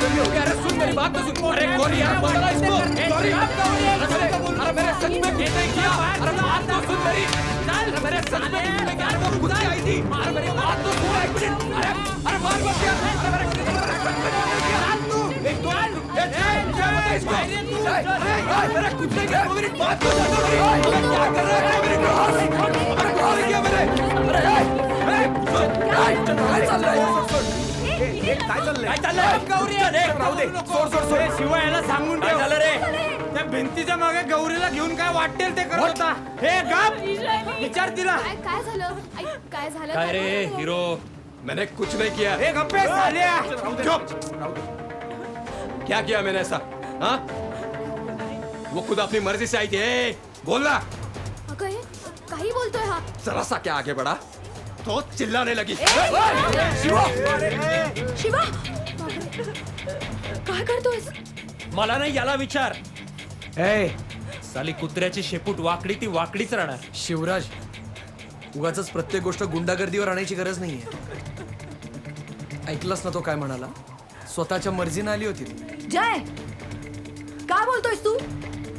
अरे सुन मेरी बात तो सुन अरे गौरी यार पकड़ा इसको गौरी अरे अरे मैंने सच में ये नहीं किया अरे बात तो सुन मेरी अरे मैंने सच में कुछ नहीं किया अरे वो खुद आई थी अरे मेरी बात तो सुन एक मिनट अरे अरे मार मत यार अरे को सच में नहीं किया तू एक दो ये बता इसको अरे मैंने कुछ नहीं किया मेरी बात तो सुन मेरी अरे क्या कर रहा है मेरी अरे कॉल किया मैंने अरे ए काय चाल है सुन काय चाललंय? काय चाललंय? गौरी राहू दे. सोड सोड सोड. याला सांगून काय झालं रे? त्या भिंतीच्या मागे गौरीला घेऊन काय वाटेल ते करत होता? हे गप. विचार तिला. काय काय झालं? आई, काय झालं? काय रे? हिरो? मैंने कुछ नहीं किया। हे गप्पे झाल्या चुप क्या किया मैंने ऐसा? हाँ? वो खुद अपनी मर्जी से आई थी। ए, बोल ना अगं हे काही बोलतोय हा. जरा सा क्या आगे बढ़ा। तो चिल्लाने लगी शिवा बापरे. काय करतोयस मला नाही याला विचार ए साली कुत्र्याची शेपूट वाकडी ती वाकडीच राहणार. शिवराज उगाच प्रत्येक गोष्ट गुंडागर्दीवर आणायची गरज नाहीये. ऐकलंस ना तो काय म्हणाला? स्वतःच्या मर्जीनं आली होती. ती. जय! काय बोलतोयस तू?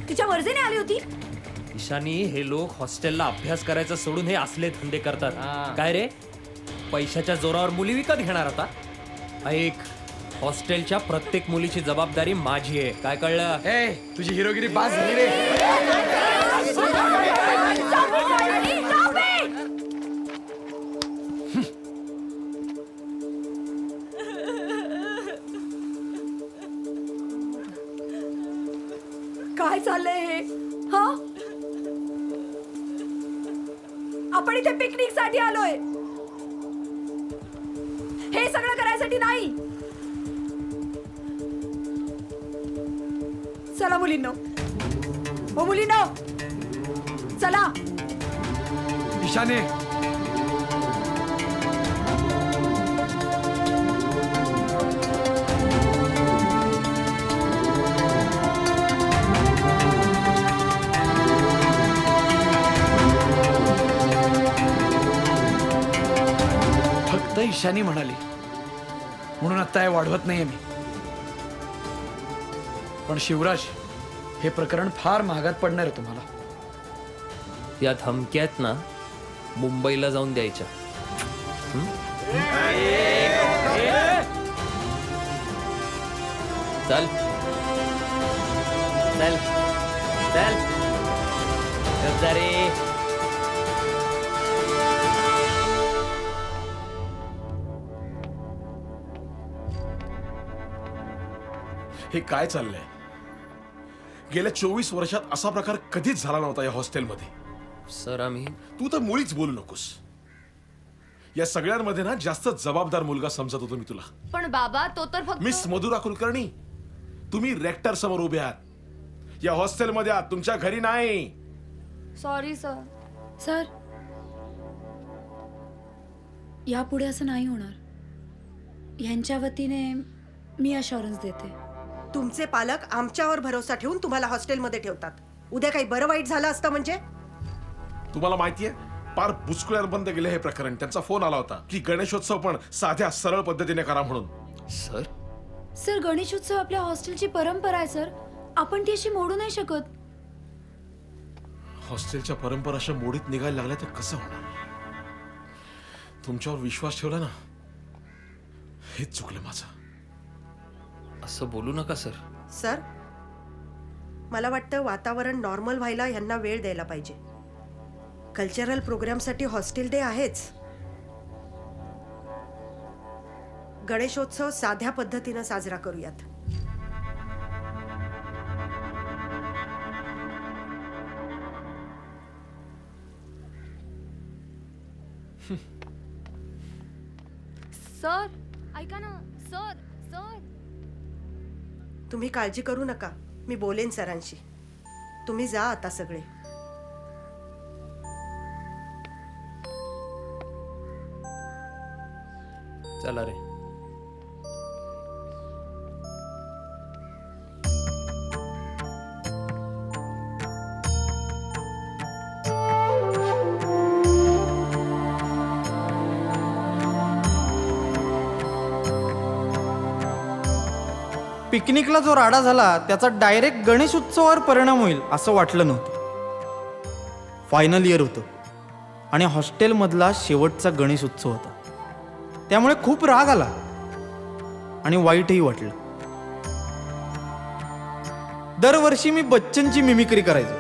तिच्या मर्जीने आली होती? ईशानी हे लोक हॉस्टेलला अभ्यास करायचं सोडून हे असले धंदे करतात. काय रे? पैशाच्या जोरावर मुली विकत घेणार आता? ऐक हॉस्टेलच्या प्रत्येक मुलीची जबाबदारी माझी आहे. काय कळलं? ए तुझी हिरोगिरी बाज झाली रे. काय चाललंय हे? हा? आपण इथे पिकनिकसाठी आलोय. हे सगळं करायसाठी नाही. चला मुलींनो. हो मुलींनो. चला. ईशाने ईशानी म्हणाली म्हणून आता हे वाढवत नाहीये मी. पण शिवराज हे प्रकरण फार महागात पडणार आहे तुम्हाला. या धमक्यात ना मुंबईला जाऊन द्यायच्या. हं? चल. चल. चल. जा रे हे काय चाललंय? गेल्या चोवीस वर्षात असा प्रकार कधीच झाला नव्हता या हॉस्टेलमध्ये. सर आम्ही तू तर मुळीच बोलू नकोस. या सगळ्यांमध्ये ना जास्त जबाबदार मुलगा समजत होतो मी तुला. पण बाबा तो तर फक्त मिस मधुरा कुलकर्णी तुम्ही रेक्टर समोर उभे आहात. या हॉस्टेलमध्ये आहात तुमच्या घरी नाही. सॉरी सर सर यापुढे असं नाही होणार. यांच्या वतीने मी अशुरन्स देते. तुमचे पालक आमच्यावर भरोसा ठेवून तुम्हाला हॉस्टेलमध्ये ठेवतात. उद्या काही बरं वाईट झालं असतं म्हणजे? तुम्हाला माहितीये पार बुचकुळ्यात बंद गेले हे प्रकरण. त्यांचा फोन आला होता की गणेशोत्सव पण साध्या सरळ पद्धतीने करा म्हणून. सर? सर गणेशोत्सव आपल्या हॉस्टेलची परंपरा आहे सर. आपण ती अशी मोडू नाही शकत. हॉस्टेलच्या परंपरा अशा मोडीत निघायला लागल्या तर कसं होणार? तुमच्यावर विश्वास ठेवला ना हेच चुकलं माझं. असं बोलू नका सर. सर मला वाटतं वातावरण नॉर्मल व्हायला यांना वेळ द्यायला पाहिजे. कल्चरल प्रोग्रामसाठी हॉस्टेल डे आहेच. गणेशोत्सव साध्या पद्धतीनं साजरा करूयात. सर ऐका ना. Sir sir. तुम्ही काळजी करू नका. मी बोलेन सरांशी. तुम्ही जा आता सगळे. चला रे. पिकनिकला जो राडा झाला त्याचा डायरेक्ट गणेश उत्सवावर परिणाम होईल असं वाटलं नव्हतं. फायनल इयर होतं. आणि हॉस्टेलमधला शेवटचा गणेश उत्सव होता. त्यामुळे खूप राग आला. आणि वाईटही वाटलं. दरवर्षी मी बच्चनची मिमिक्री करायचो.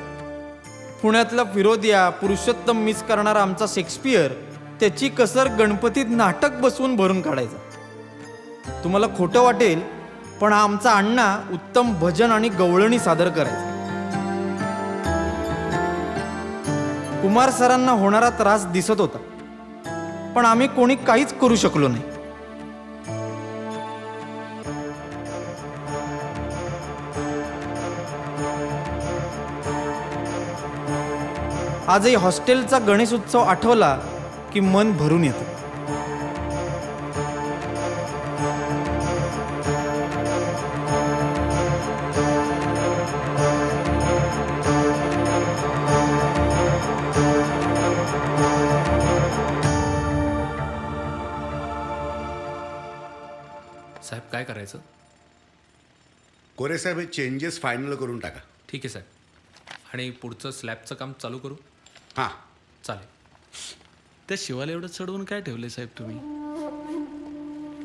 पुण्यातला फिरोदिया पुरुषोत्तम मिस करणारा आमचा शेक्सपियर त्याची कसर गणपतीत नाटक बसवून भरून काढायचा. तुम्हाला खोटं वाटेल पण आमचा अण्णा उत्तम भजन आणि गवळणी सादर करायचा. कुमार सरांना होणारा त्रास दिसत होता. पण आम्ही कोणी काहीच करू शकलो नाही. आजही हॉस्टेलचा गणेश उत्सव आठवला की मन भरून येतं. साहेब काय करायचं? कोरे साहेब हे चेंजेस फायनल करून टाका. ठीक आहे साहेब. आणि पुढचं स्लॅबचं काम चालू करू? हां. चालेल. त्या शिवाला एवढं चढवून काय ठेवले साहेब तुम्ही?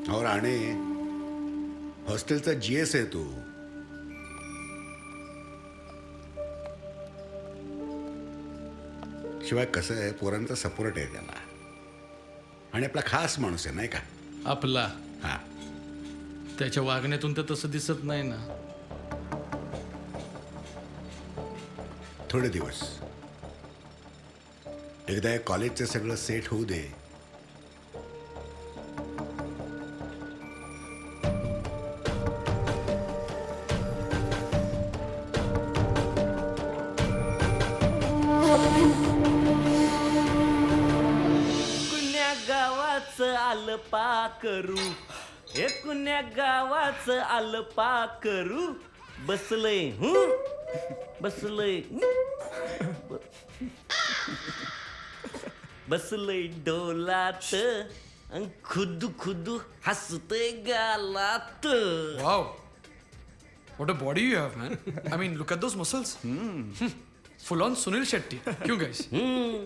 अहो राणे हॉस्टेलचा जी एस आहे तो. शिवाय कसं आहे पोरांचा सपोर्ट आहे त्याला. आणि आपला खास माणूस आहे नाही का? आपला? हां. त्याच्या वागण्यातून तर तसं दिसत नाही ना. थोडे दिवस. एकदा हे कॉलेजचं सगळं सेट होऊ दे. कुण्या गावाचं आलं पाकरू हे कुण्या गावाचं आलं पाकरू बसलय हं? बसलय? बसलय डोलात अन खुदू खुदू हसतय गालात. Wow. What a body you have man I mean look at those muscles full on Sunil Shetty क्यों गाइस हं.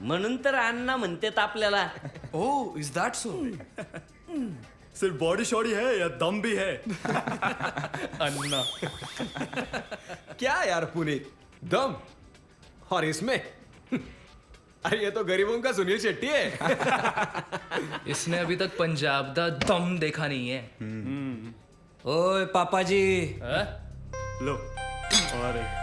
म्हणून तर अण्णा म्हणतात आपल्याला. ओह इज दैट सो सिर्फ़ बॉडी शॉडी है या दम भी है? अन्ना। क्या यार पुनीत? दम? और इसमें? अरे ये तो गरीबों का सुनील शेट्टी है। इसने अभी तक पंजाब का दम देखा नहीं है। ओय पापाजी लो अरे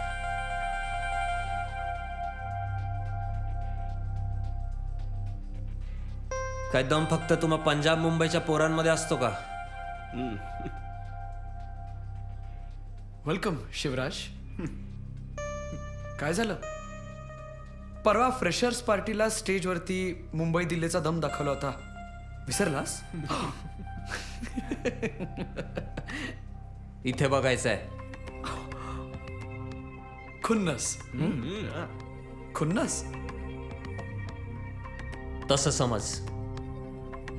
काय दम फक्त तुम्हा पंजाब मुंबईच्या पोरांमध्ये असतो का? वेलकम शिवराज. काय झालं? परवा फ्रेशर्स पार्टीला स्टेजवरती मुंबई दिल्लीचा दम दाखवला होता. विसरलास? इथे बघायचं आहे खुन्नस खुन्नस? तसं समज.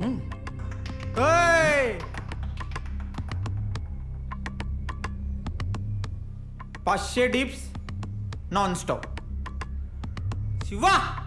ऐ! पाचशे डिप्स नॉनस्टॉप. शिवा!